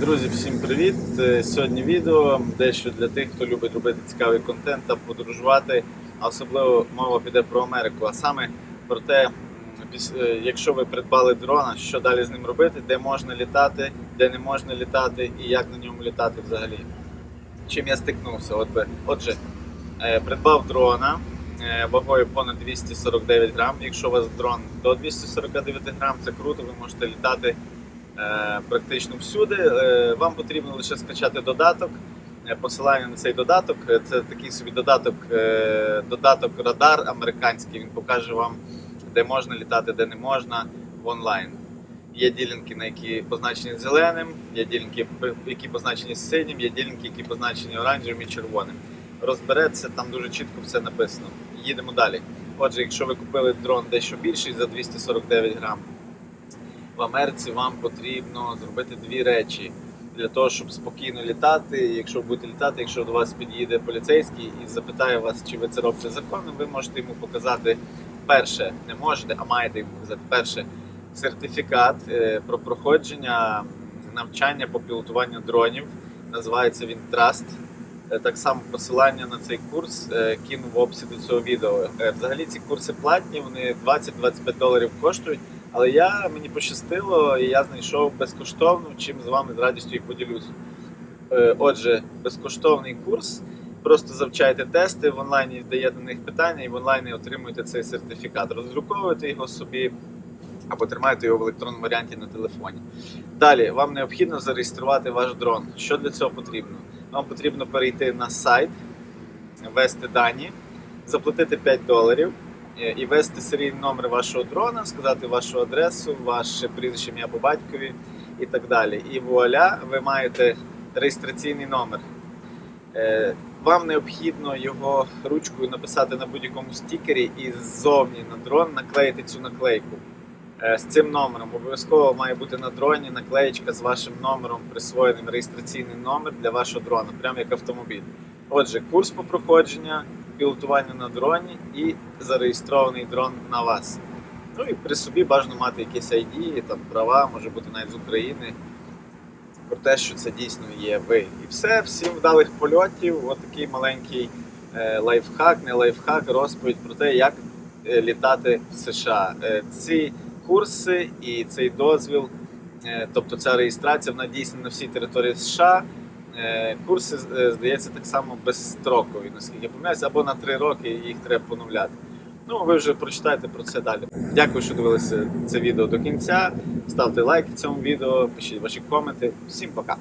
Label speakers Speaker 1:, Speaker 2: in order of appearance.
Speaker 1: Друзі, всім привіт! Е, Сьогодні відео дещо для тих, хто любить робити цікавий контент та подорожувати. А особливо мова піде про Америку, а саме про те, е, якщо ви придбали дрона, що далі з ним робити, де можна літати, де не можна літати і як на ньому літати взагалі. Чим я стикнувся? Отже, е, придбав дрона вагою понад 249 грам. Якщо у вас дрон до 249 грам, це круто, ви можете літати практично всюди. Е, Вам потрібно лише скачати додаток. Е, Посилання на цей додаток е, це такий собі додаток, е, додаток радар американський. Він покаже вам, де можна літати, де не можна в онлайн. Є ділянки, на які позначені зеленим, є ділянки, які позначені синім, є ділянки, які позначені оранжевим і червоним. Розбереться, там дуже чітко все написано. Їдемо далі. Отже, якщо ви купили дрон дещо більший за 249 грам, в Америці вам потрібно зробити дві речі для того, щоб спокійно літати. Якщо будете літати, якщо до вас під'їде поліцейський і запитає вас, чи ви це робите законно, ви можете йому показати перше, не можете, а маєте йому показати перше сертифікат е, про проходження навчання по пілотуванню дронів. Називається він Trust. Е, Так само посилання на цей курс е, кину в описі до цього відео. Взагалі ці курси платні, вони 20-25 доларів коштують. Але я мені пощастило, і я знайшов безкоштовну, чим з вами з радістю і поділюсь. Е, Отже, безкоштовний курс. Просто завчайте тести, в онлайні даєте на них питання і в онлайні отримуєте цей сертифікат. Роздруковуєте його собі або тримаєте його в електронному варіанті на телефоні. Далі вам необхідно зареєструвати ваш дрон. Що для цього потрібно? Вам потрібно перейти на сайт, ввести дані, заплатити 5 доларів і ввести серійний номер вашого дрона, сказати вашу адресу, ваше прізвище ім'я по батькові і так далі. І вуаля, ви маєте реєстраційний номер. Е, Вам необхідно його ручкою написати на будь-якому стікері і ззовні на дрон наклеїти цю наклейку. Е, З цим номером обов'язково має бути на дроні наклеєчка з вашим номером, присвоєним реєстраційний номер для вашого дрона, прямо як автомобіль. Отже, курс по проходження, пілотування на дроні і зареєстрований дрон на вас. Ну і при собі бажано мати якісь ID, там права, може бути навіть з України. Про те, що це дійсно є ви. І все, всім вдалих польотів. От такий маленький е, лайфхак, не лайфхак, розповідь про те, як е, літати в США. Е, ці курси і цей дозвіл, тобто ця реєстрація, вона дійсно на всій території США. Е, Курси, е, здається, так само безстрокові, наскільки я пам'ятаю, або на три роки їх треба поновляти. Ну, ви вже прочитаєте про це далі. Дякую, що дивилися це відео до кінця. Ставте лайки цьому відео, пишіть ваші коменти. Всім пока!